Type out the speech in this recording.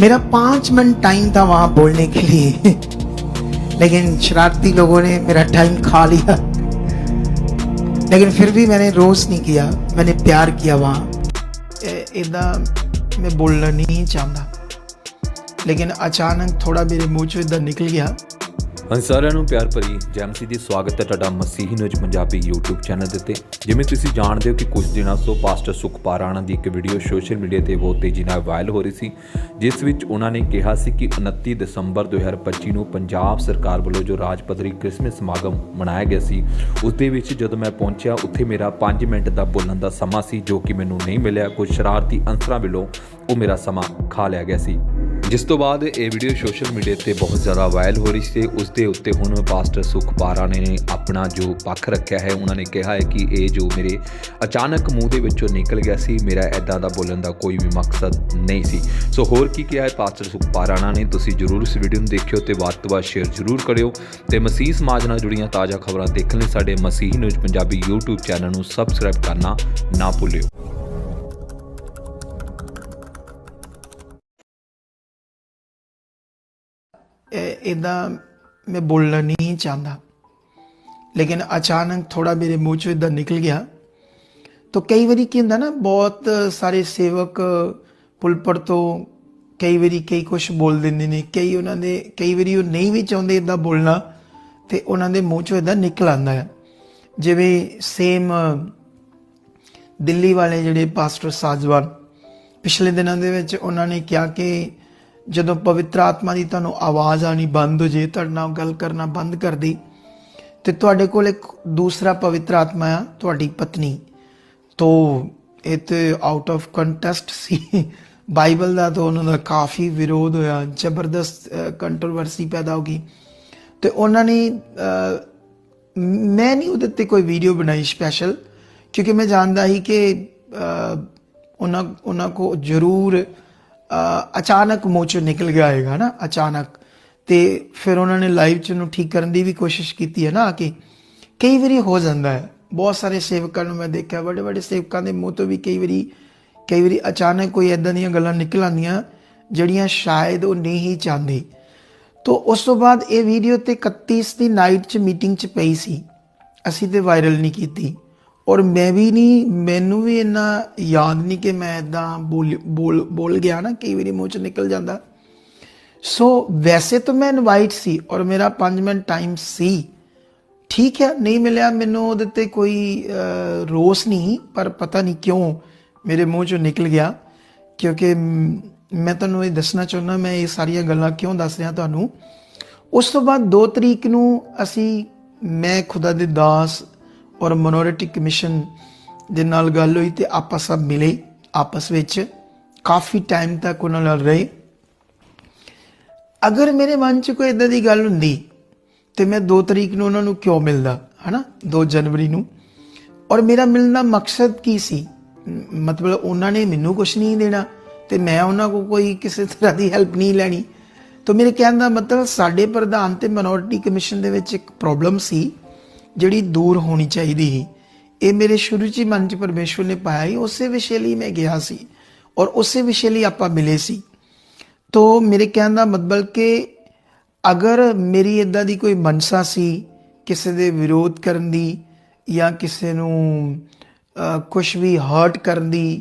मेरा पांच minute time था वहां बोलने के लिए लेकिन शरारती लोगों ने मेरा टाइम खा लिया लेकिन फिर भी मैंने रोज नहीं किया मैंने प्यार किया वहां इदा मैं बोलना नहीं चाहता लेकिन अचानक थोड़ा मेरे मुंह चो इदा निकल गया ਹਾਂਜੀ, ਸਾਰਿਆਂ ਨੂੰ ਪਿਆਰ ਭਰੀ ਜੈਮਸੀ ਦੀ ਸਵਾਗਤ ਹੈ ਤੁਹਾਡਾ Masihi news Punjabi YouTube channel ਦੇ ਉੱਤੇ। ਜਿਵੇਂ ਤੁਸੀਂ ਜਾਣਦੇ ਹੋ ਕਿ ਕੁਝ ਦਿਨਾਂ ਤੋਂ ਪਾਸਟਰ ਸੁਖਪਾਲ ਰਾਣਾ ਦੀ ਇੱਕ ਵੀਡੀਓ ਸੋਸ਼ਲ ਮੀਡੀਆ ਤੇ ਬਹੁਤ ਤੇਜ਼ੀ ਨਾਲ ਵਾਇਰਲ ਹੋ ਰਹੀ ਸੀ, ਜਿਸ ਵਿੱਚ ਉਹਨਾਂ ਨੇ ਕਿਹਾ ਸੀ ਕਿ 29 ਦਸੰਬਰ 2025 ਨੂੰ ਪੰਜਾਬ ਸਰਕਾਰ ਵੱਲੋਂ ਜੋ ਰਾਜ ਪੱਧਰੀ ਕ੍ਰਿਸਮਸ ਸਮਾਗਮ ਮਨਾਇਆ ਗਿਆ ਸੀ, ਉਸ ਦੇ ਵਿੱਚ ਜਦੋਂ ਮੈਂ ਪਹੁੰਚਿਆ, ਉੱਥੇ ਮੇਰਾ 5 ਮਿੰਟ ਦਾ ਬੋਲਣ ਦਾ ਸਮਾਂ ਸੀ, ਜੋ ਕਿ ਮੈਨੂੰ ਨਹੀਂ ਮਿਲਿਆ। ਕੁਝ ਸ਼ਰਾਰਤੀ ਅੰਸਰਾਂ ਵੱਲੋਂ ਉਹ ਮੇਰਾ ਸਮਾਂ ਖਾ ਲਿਆ ਗਿਆ ਸੀ। ਜਿਸ ਤੋਂ ਬਾਅਦ ਇਹ ਵੀਡੀਓ ਸੋਸ਼ਲ ਮੀਡੀਆ ਤੇ ਬਹੁਤ ਜ਼ਿਆਦਾ ਵਾਇਰਲ ਹੋ ਰਹੀ ਸੀ, ਉਸ ਦੇ ਉੱਤੇ ਹੁਣ ਪਾਸਟਰ ਸੁਖਪਾਰਾ ਨੇ ਆਪਣਾ ਜੋ ਪੱਖ ਰੱਖਿਆ ਹੈ, ਉਹਨਾਂ ਨੇ ਕਿਹਾ ਹੈ ਕਿ ਇਹ ਜੋ ਮੇਰੇ ਅਚਾਨਕ ਮੂੰਹ ਦੇ ਵਿੱਚੋਂ ਨਿਕਲ ਗਿਆ ਸੀ, ਮੇਰਾ ਐਦਾਂ ਦਾ ਬੋਲਣ ਦਾ ਕੋਈ ਵੀ ਮਕਸਦ ਨਹੀਂ ਸੀ। ਸੋ ਹੋਰ ਕੀ ਕਿਹਾ ਹੈ ਪਾਸਟਰ ਸੁਖਪਾਰਾ ਨੇ, ਤੁਸੀਂ ਜਰੂਰ ਇਸ ਵੀਡੀਓ ਨੂੰ ਦੇਖਿਓ ਤੇ ਵੱਧ ਤੋਂ ਵੱਧ ਸ਼ੇਅਰ ਜਰੂਰ ਕਰਿਓ ਤੇ ਮਸੀਹ ਸਮਾਜ ਨਾਲ ਜੁੜੀਆਂ ਤਾਜ਼ਾ ਖਬਰਾਂ ਦੇਖਣ ਲਈ ਸਾਡੇ Masih news Punjabi YouTube channel ਨੂੰ ਸਬਸਕ੍ਰਾਈਬ ਕਰਨਾ ਨਾ ਭੁੱਲਿਓ। ਇਦਾਂ ਮੈਂ ਬੋਲਣਾ ਨਹੀਂ ਚਾਹੁੰਦਾ। ਲੇਕਿਨ ਅਚਾਨਕ ਥੋੜਾ ਮੇਰੇ ਮੂੰਹ ਚੋਂ ਇਦਾਂ ਨਿਕਲ ਗਿਆ। ਤਾਂ ਕਈ ਵਾਰੀ ਕੀ ਹੁੰਦਾ ਨਾ, ਬਹੁਤ ਸਾਰੇ ਸੇਵਕ ਪੁਲਪੜ ਤੋਂ ਕਈ ਵਾਰੀ ਕਈ ਕੁਝ ਬੋਲ ਦਿੰਦੇ ਨੇ। ਕਈ ਉਹਨਾਂ ਦੇ, ਕਈ ਵਾਰੀ ਉਹ ਨਹੀਂ ਵੀ ਚਾਹੁੰਦੇ ਇਦਾਂ ਬੋਲਣਾ, ਤੇ ਉਹਨਾਂ ਦੇ ਮੂੰਹ ਚੋਂ ਇਦਾਂ ਨਿਕਲ ਆਉਂਦਾ ਹੈ। ਜਿਵੇਂ ਸੇਮ ਦਿੱਲੀ ਵਾਲੇ ਜਿਹੜੇ ਪਾਸਟਰ ਸਾਜਵਾਨ, ਪਿਛਲੇ ਦਿਨਾਂ ਦੇ ਵਿੱਚ ਉਹਨਾਂ ਨੇ ਕਿਹਾ ਕਿ ਜਦੋਂ ਪਵਿੱਤਰ ਆਤਮਾ ਦੀ ਤੁਹਾਨੂੰ ਆਵਾਜ਼ ਆਣੀ ਬੰਦ ਹੋ ਜੇ, ਤੁਹਾਡੇ ਨਾਲ ਗੱਲ ਕਰਨਾ ਬੰਦ ਕਰ ਦੇ, ਤੇ ਤੁਹਾਡੇ ਕੋਲ ਇੱਕ ਦੂਸਰਾ ਪਵਿੱਤਰ ਆਤਮਾ ਆ, ਤੁਹਾਡੀ ਪਤਨੀ। ਤੋਂ ਇਹ ਤੇ ਆਊਟ ਆਫ ਕੰਟੈਸਟ ਸੀ। ਬਾਈਬਲ ਦਾ ਤਾਂ ਉਹਨਾਂ ਦਾ ਕਾਫੀ ਵਿਰੋਧ ਹੋਇਆ, ਜ਼ਬਰਦਸਤ ਕੰਟਰੋਵਰਸੀ ਪੈਦਾ ਹੋ ਗਈ। ਤੇ ਉਹਨਾਂ ਨੇ ਮੈਂ ਨਹੀਂ ਉਹਦੇ ਤੇ ਕੋਈ ਵੀਡੀਓ ਬਣਾਈ ਸਪੈਸ਼ਲ ਕਿਉਂਕਿ ਮੈਂ ਜਾਣਦਾ ਸੀ ਕਿ ਉਹਨਾਂ ਉਹਨਾਂ ਕੋ ਜ਼ਰੂਰ ਅਚਾਨਕ ਮੂੰਹ ਚੋਂ ਨਿਕਲ ਗਿਆ ਹੋਏਗਾ ਨਾ, ਅਚਾਨਕ। ਤੇ ਫਿਰ ਉਹਨਾਂ ਨੇ ਲਾਈਵ ਚ ਉਹਨੂੰ ਠੀਕ ਕਰਨ ਦੀ ਵੀ ਕੋਸ਼ਿਸ਼ ਕੀਤੀ ਹੈ ਨਾ ਆ ਕੇ। ਕਈ ਵਾਰੀ ਹੋ ਜਾਂਦਾ ਹੈ। ਬਹੁਤ ਸਾਰੇ ਸੇਵਕਾਂ ਨੂੰ ਮੈਂ ਦੇਖਿਆ, ਵੱਡੇ ਵੱਡੇ ਸੇਵਕਾਂ ਦੇ ਮੂੰਹ ਤੋਂ ਵੀ ਕਈ ਵਾਰੀ ਕਈ ਵਾਰੀ ਅਚਾਨਕ ਕੋਈ ਐਦਾਂ ਦੀਆਂ ਗੱਲਾਂ ਨਿਕਲ ਆਉਂਦੀਆਂ, ਜਿਹੜੀਆਂ ਸ਼ਾਇਦ ਉਹ ਨਹੀਂ ਹੀ ਚਾਹੁੰਦੇ। ਤੋ ਉਸ ਤੋਂ ਬਾਅਦ ਇਹ ਵੀਡੀਓ ਤੇ 31 ਦੀ ਨਾਈਟ 'ਚ ਮੀਟਿੰਗ 'ਚ ਪਈ ਸੀ। ਅਸੀਂ ਤੇ ਵਾਇਰਲ ਨਹੀਂ ਕੀਤੀ। ਔਰ ਮੈਂ ਵੀ ਨਹੀਂ ਮੈਨੂੰ ਵੀ ਇੰਨਾ ਯਾਦ ਨਹੀਂ ਕਿ ਮੈਂ ਇਦਾਂ ਬੋਲ ਬੋਲ ਬੋਲ ਗਿਆ ਨਾ, ਕਈ ਵਾਰੀ ਮੂੰਹ 'ਚ ਨਿਕਲ ਜਾਂਦਾ। ਸੋ ਵੈਸੇ ਤਾਂ ਮੈਂ ਇਨਵਾਈਟ ਸੀ ਔਰ ਮੇਰਾ 5 ਮਿੰਟ ਟਾਈਮ ਸੀ। ਠੀਕ ਹੈ, ਨਹੀਂ ਮਿਲਿਆ ਮੈਨੂੰ ਉਹਦੇ ਤੇ ਕੋਈ ਰੋਸ ਨਹੀਂ ਪਰ ਪਤਾ ਨਹੀਂ ਕਿਉਂ ਮੇਰੇ ਮੂੰਹ ਚੋਂ ਨਿਕਲ ਗਿਆ। ਕਿਉਂਕਿ ਮੈਂ ਤੁਹਾਨੂੰ ਇਹ ਦੱਸਣਾ ਚਾਹੁੰਦਾ, ਮੈਂ ਇਹ ਸਾਰੀਆਂ ਗੱਲਾਂ ਕਿਉਂ ਦੱਸ ਰਿਹਾ ਤੁਹਾਨੂੰ? ਉਸ ਤੋਂ ਬਾਅਦ 2 ਤਰੀਕ ਨੂੰ ਅਸੀਂ, ਮੈਂ ਖੁਦਾ ਦੇ ਦਾਸ ਔਰ ਮਿਨੋਰਿਟੀ ਕਮਿਸ਼ਨ ਦੇ ਨਾਲ ਗੱਲ ਹੋਈ ਤੇ ਆਪਾਂ ਸਭ ਮਿਲੇ ਆਪਸ ਵਿੱਚ। ਕਾਫੀ ਟਾਈਮ ਤੱਕ ਉਹਨਾਂ ਨਾਲ ਰਹੇ। ਅਗਰ ਮੇਰੇ ਮਨ 'ਚ ਕੋਈ ਇਦਾਂ ਦੀ ਗੱਲ ਹੁੰਦੀ ਤੇ ਮੈਂ 2 ਤਰੀਕ ਨੂੰ ਉਹਨਾਂ ਨੂੰ ਕਿਉਂ ਮਿਲਦਾ, ਹਨਾ? 2 ਜਨਵਰੀ ਨੂੰ। ਔਰ ਮੇਰਾ ਮਿਲਣ ਦਾ ਮਕਸਦ ਕੀ ਸੀ? ਮਤਲਬ ਉਹਨਾਂ ਨੇ ਮੈਨੂੰ ਕੁਝ ਨਹੀਂ ਦੇਣਾ ਤੇ ਮੈਂ ਉਹਨਾਂ ਕੋ ਕੋਈ ਕਿਸੇ ਤਰ੍ਹਾਂ ਦੀ ਹੈਲਪ ਨਹੀਂ ਲੈਣੀ। ਤਾਂ ਮੇਰੇ ਕਹਿਣ ਦਾ ਮਤਲਬ ਸਾਡੇ ਪ੍ਰਧਾਨ ਤੇ ਮਿਨੋਰਿਟੀ ਕਮਿਸ਼ਨ ਦੇ ਵਿੱਚ ਇੱਕ ਪ੍ਰੋਬਲਮ ਸੀ। ਜਿਹੜੀ ਦੂਰ ਹੋਣੀ ਚਾਹੀਦੀ ਸੀ, ਇਹ ਮੇਰੇ ਸ਼ੁਰੂ 'ਚ ਹੀ ਮਨ 'ਚ ਪਰਮੇਸ਼ਵਰ ਨੇ ਪਾਇਆ ਸੀ, ਉਸੇ ਵਿਸ਼ੇ ਲਈ ਮੈਂ ਗਿਆ ਸੀ ਔਰ ਉਸੇ ਵਿਸ਼ੇ ਲਈ ਆਪਾਂ ਮਿਲੇ ਸੀ। ਤੋ ਮੇਰੇ ਕਹਿਣ ਦਾ ਮਤਲਬ ਕਿ ਅਗਰ ਮੇਰੀ ਇਦਾਂ ਦੀ ਕੋਈ ਮਨਸਾ ਸੀ, ਕਿਸੇ ਦੇ ਵਿਰੋਧ ਕਰਨ ਦੀ ਜਾਂ ਕਿਸੇ ਨੂੰ ਕੁਝ ਵੀ ਹਰਟ ਕਰਨ ਦੀ